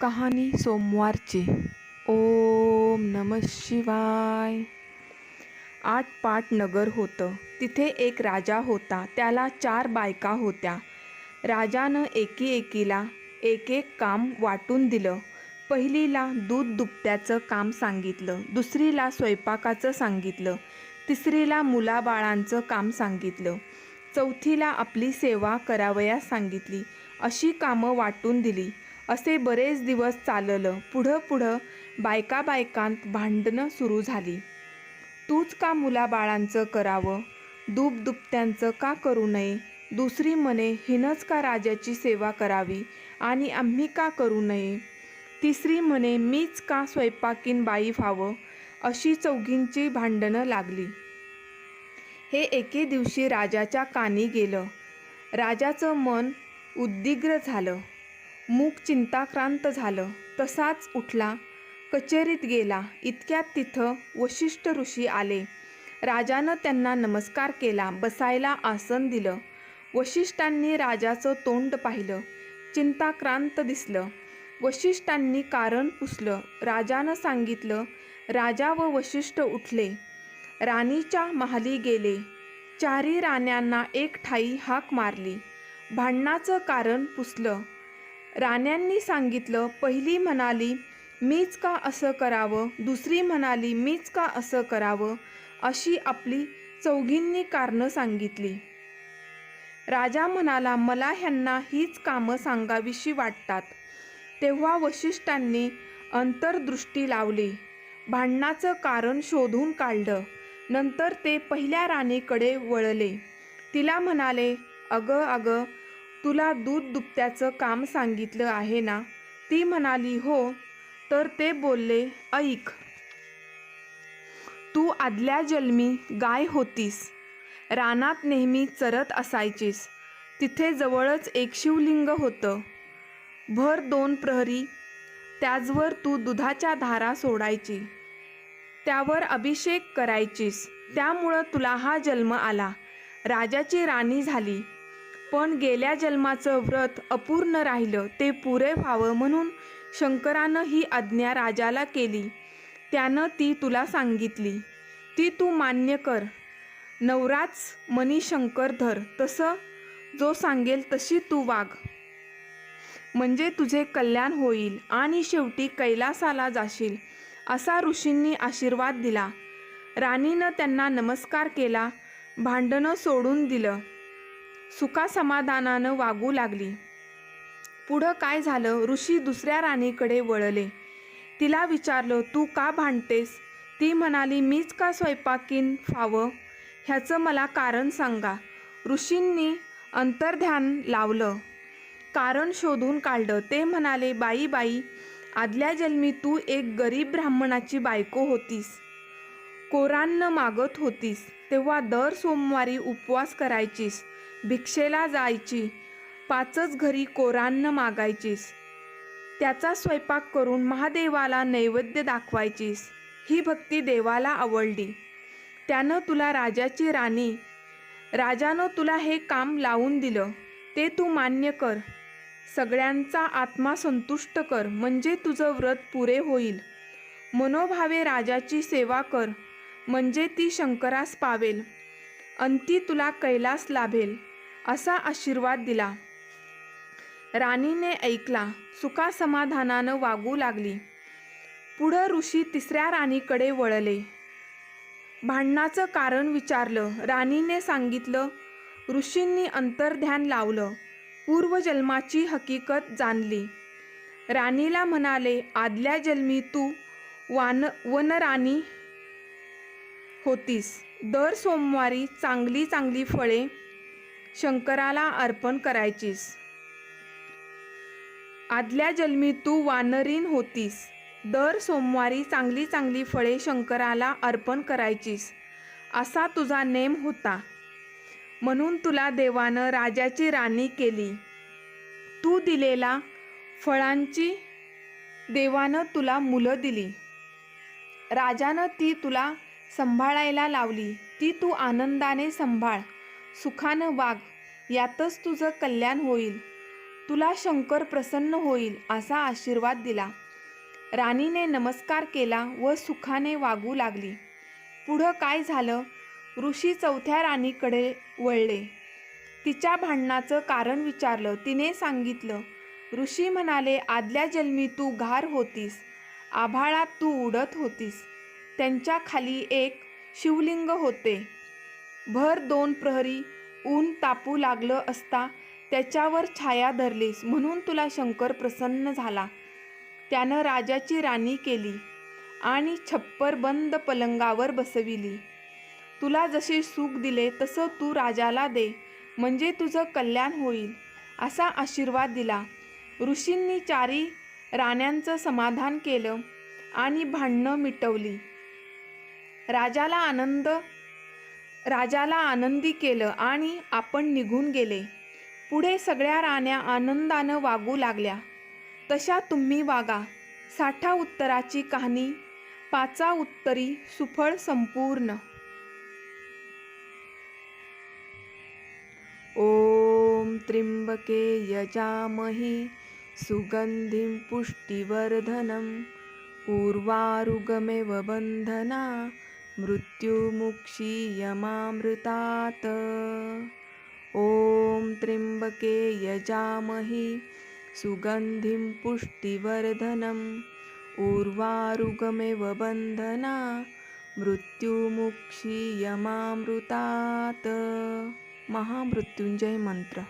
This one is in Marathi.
कहाणी सोमवारची. ओम नम शिवाय. आठ पाट नगर होतं. तिथे एक राजा होता. त्याला चार बायका होत्या. राजानं एकी एकीला एक एक काम वाटून दिलं. पहिलीला दूध दुपट्याचं काम सांगितलं. दुसरीला स्वयंपाकाचं सांगितलं. तिसरीला मुलाबाळांचं काम सांगितलं. चौथीला आपली सेवा करावयास सांगितली. अशी कामं वाटून दिली. असे बरेच दिवस चाललं. पुढं पुढं बायका बायकांत भांडणं सुरू झाली. तूच का मुलाबाळांचं करावं? दुपदुपत्यांचं का करू नये? दुसरी म्हणे हिनंच का राजाची सेवा करावी? आणि आम्ही का करू नये? तिसरी म्हणे मीच का स्वयंपाकीन बाई व्हावं? अशी चौघींची भांडणं लागली. हे एके दिवशी राजाच्या कानी गेलं. राजाचं मन उद्दिग्र झालं. मूक चिंताक्रांत झालं. तसाच उठला. कचेरीत गेला. इतक्यात तिथं वशिष्ठ ऋषी आले. राजानं त्यांना नमस्कार केला. बसायला आसन दिलं. वशिष्ठांनी राजाचं तोंड पाहिलं. चिंताक्रांत दिसलं. वशिष्ठांनी कारण पुसलं. राजानं सांगितलं राजा व वशिष्ठ उठले. राणीच्या महाली गेले. चारी राण्यांना एक ठाई हाक मारली. भांडणाचं कारण पुसलं. राण्यांनी सांगितलं पहिली म्हणाली मीच का असं करावं? दुसरी म्हणाली मीच का असं करावं? अशी आपली चौघींनी कारणं सांगितली. राजा म्हणाला मला ह्यांना हीच कामं सांगावीशी वाटतात. तेव्हा वशिष्ठांनी अंतर्दृष्टी लावली. भांडणाचं कारण शोधून काढलं. नंतर ते पहिल्या राणीकडे वळले. तिला म्हणाले अगं अगं तुला दूध दुभत्याचं काम सांगितलं आहे ना? ती म्हणाली हो. तर ते बोलले ऐक तू आदल्या जन्मी गाय होतीस. रानात नेहमी चरत असायचीस. तिथे जवळच एक शिवलिंग होतं. भर दोन प्रहरी त्याचवर तू दुधाच्या धारा सोडायची. त्यावर अभिषेक करायचीस. त्यामुळं तुला हा जन्म आला. राजाची राणी झाली. पण गेल्या जन्माचं व्रत अपूर्ण राहिलं ते पुरे व्हावं म्हणून शंकरानं ही आज्ञा राजाला केली. त्यानं ती तुला सांगितली. ती तू मान्य कर. नवराच मनी शंकर धर तसं जो सांगेल तशी तू वाघ. म्हणजे तुझे कल्याण होईल आणि शेवटी कैलासाला जाशील असा ऋषींनी आशीर्वाद दिला. राणीनं त्यांना नमस्कार केला भांडणं सोडून दिलं. सुखासमाधानानं वागू लागली. पुढं काय झालं? ऋषी दुसऱ्या राणीकडे वळले. तिला विचारलं तू का भांडतेस ती म्हणाली मीच का स्वयंपाकीन फावं? ह्याचं मला कारण सांगा ऋषींनी अंतर्ध्यान लावलं. कारण शोधून काढलं. ते म्हणाले बाई बाई आदल्या जन्मी तू एक गरीब ब्राह्मणाची बायको होतीस. कोरान्न मागत होतीस तेव्हा दर सोमवारी उपवास करायचीस भिक्षेला जायची पाचच घरी कोरान्न मागायचीस. त्याचा स्वयंपाक करून महादेवाला नैवेद्य दाखवायचीस. ही भक्ती देवाला आवडली. त्यानं तुला राजाची राणी राजानं तुला हे काम लावून दिलं ते तू मान्य कर. सगळ्यांचा आत्मा संतुष्ट कर म्हणजे तुझं व्रत पुरे होईल. मनोभावे राजाची सेवा कर. म्हणजे ती शंकरास पावेल. अंती तुला कैलास लाभेल असा आशीर्वाद दिला. राणीने ऐकला सुखासमाधानानं वागू लागली. पुढं ऋषी तिसऱ्या राणीकडे वळले. भांडणाचं कारण विचारलं राणीने सांगितलं ऋषींनी अंतर्ध्यान लावलं पूर्वजन्माची हकीकत जाणली. राणीला म्हणाले आदल्या जन्मी तू वान वनराणी होतीस. दर सोमवारी चांगली चांगली फळे शंकराला अर्पण करायचीस. आदल्या जन्मी तू वानरीन होतीस. दर सोमवारी चांगली चांगली फळे शंकराला अर्पण करायचीस. असा तुझा नेम होता. म्हणून तुला देवानं राजाची राणी केली. तू दिलेला फळांची देवानं तुला मुलं दिली. राजानं ती तुला सांभाळायला लावली. ती तू आनंदाने सांभाळ. सुखानं वाग. यातच तुझं कल्याण होईल. तुला शंकर प्रसन्न होईल असा आशीर्वाद दिला. राणीने नमस्कार केला व सुखाने वागू लागली. पुढं काय झालं? ऋषी चौथ्या राणीकडे वळले. तिच्या भांडणाचं कारण विचारलं. तिने सांगितलं ऋषी म्हणाले आदल्या जन्मी तू घार होतीस. आभाळात तू उडत होतीस. त्यांच्या खाली एक शिवलिंग होते. भर दोन प्रहरी ऊन तापू लागलं असता त्याच्यावर छाया धरलीस म्हणून तुला शंकर प्रसन्न झाला. त्यानं राजाची राणी केली आणि छप्पर बंद पलंगावर बसविली. तुला जसे सुख दिले तसं तू राजाला दे म्हणजे तुझं कल्याण होईल असा आशीर्वाद दिला. ऋषींनी चारी राण्यांचं समाधान केलं आणि भांडणं मिटवली. राजाला आनंद राजाला आनंदी केलं आणि आपण निघून गेले. पुढे सगळ्या राण्या आनंदानं वागू लागल्या. तशा तुम्ही वागा. साठा उत्तराची कहाणी पाचा उत्तरी सुफळ संपूर्ण. ओम त्र्यंबके यजामही सुगंधी पुष्टिवर्धनम् पूर्वारुगमेव बंधना मृत्युमुक्षीयमामृतात्। ॐ त्र्यम्बके यजामहि सुगन्धिं पुष्टिवर्धनम्। उर्वारुगमेव बन्धना मृत्युमुक्षीयमामृतात्। महामृत्युञ्जय मंत्र